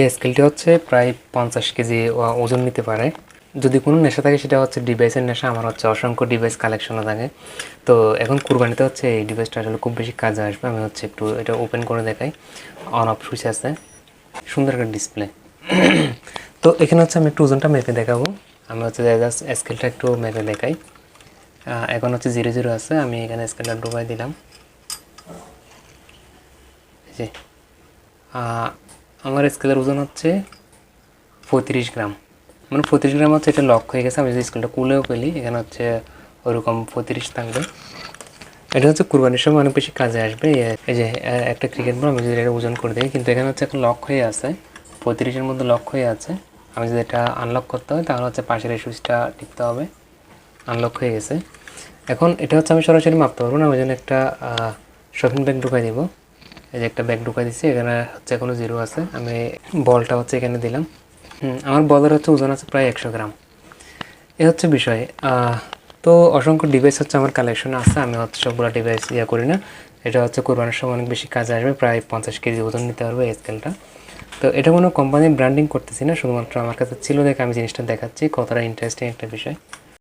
এই স্কেলটি হচ্ছে প্রায় পঞ্চাশ কেজি ওজন নিতে পারে। যদি কোনো নেশা থাকে, সেটা হচ্ছে ডিভাইসের নেশা। আমার হচ্ছে অসংখ্য ডিভাইস কালেকশনও থাকে। তো এখন কুরবানিতে হচ্ছে এই ডিভাইসটা আসলে খুব বেশি কাজে আসবে। আমি হচ্ছে একটু এটা ওপেন করে দেখাই। অন অফ সুইচ আছে। সুন্দর একটা ডিসপ্লে তো এখানে হচ্ছে আমি একটু ওজনটা মেপে দেখাবো। আমি হচ্ছে জাস্ট স্কেলটা একটু মেপে দেখাই। এখন হচ্ছে জিরো জিরো আছে। আমি এখানে স্কেলটা ডুবাই দিলাম। আমার স্কেলের ওজন হচ্ছে পঁয়ত্রিশ গ্রাম। মানে পঁয়ত্রিশ গ্রাম হচ্ছে এটা লক হয়ে গেছে, আমি যদি স্কেলটা কুলেও পেলি, এখানে হচ্ছে ওরকম পঁয়ত্রিশ থাকবে। এটা হচ্ছে কুরবানির সময় অনেক বেশি কাজে আসবে। এই যে একটা ক্রিকেট বল আমি যদি এটা ওজন করে দিই কিন্তু এখানে হচ্ছে এখন লক হয়ে আছে, পঁয়ত্রিশের মধ্যে লক হয়ে আছে। আমি যদি এটা আনলক করতে হয়, তাহলে হচ্ছে পাশের এই সুইচটা টিপতে হবে। আনলক হয়ে গেছে। এখন এটা হচ্ছে আমি সরাসরি মাপতে পারব না ওই জন্য একটা শপিং ব্যাগ ঢুকাই দিব। এই যে একটা ব্যাগ ঢুকাই দিচ্ছি এখানে হচ্ছে এখনও জিরো আছে। আমি বলটা হচ্ছে এখানে দিলাম। আমার বলের হচ্ছে ওজন আছে প্রায় একশো গ্রাম। এ হচ্ছে বিষয়। তো অসংখ্য ডিভাইস হচ্ছে আমার কালেকশন আছে, আমি হচ্ছে সবগুলো ডিভাইস ইয়ে করি না। এটা হচ্ছে কোরবানের সময় অনেক বেশি কাজে আসবে, প্রায় পঞ্চাশ কেজি ওজন নিতে পারবে এই স্কেলটা তো এটা কোনো কোম্পানির ব্র্যান্ডিং করতেছি না, শুধুমাত্র আমার কাছে ছিল দেখে আমি জিনিসটা দেখাচ্ছি, কতটা ইন্টারেস্টিং একটা বিষয়।